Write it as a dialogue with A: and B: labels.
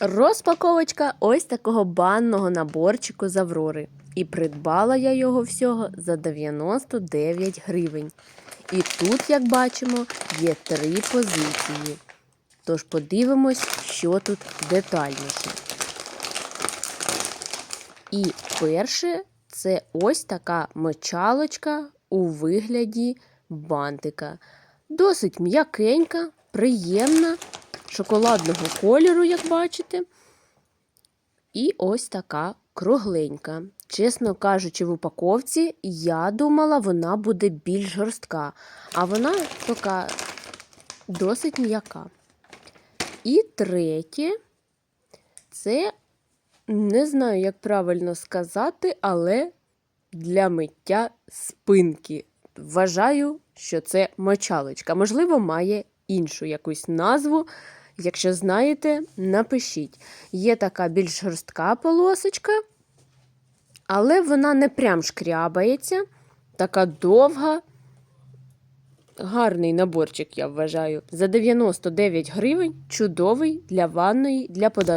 A: Розпаковочка ось такого банного наборчику з Аврори. І придбала я його всього за 99 гривень. І тут, як бачимо, є три позиції. Тож подивимось, що тут детальніше. І перше це ось така мочалочка у вигляді бантика. Досить м'якенька, приємна, шоколадного кольору, як бачите. І ось така кругленька. Чесно кажучи, в упаковці я думала, вона буде більш жорстка, а вона така досить м'яка. І третє, це не знаю, як правильно сказати, але для миття спинки. Вважаю, що це мочалочка. Можливо, має іншу якусь назву. Якщо знаєте, напишіть. Є така більш жорстка полосочка, але вона не прям шкрябається, така довга. Гарний наборчик, я вважаю. За 99 гривень чудовий для ванної, для подарунку.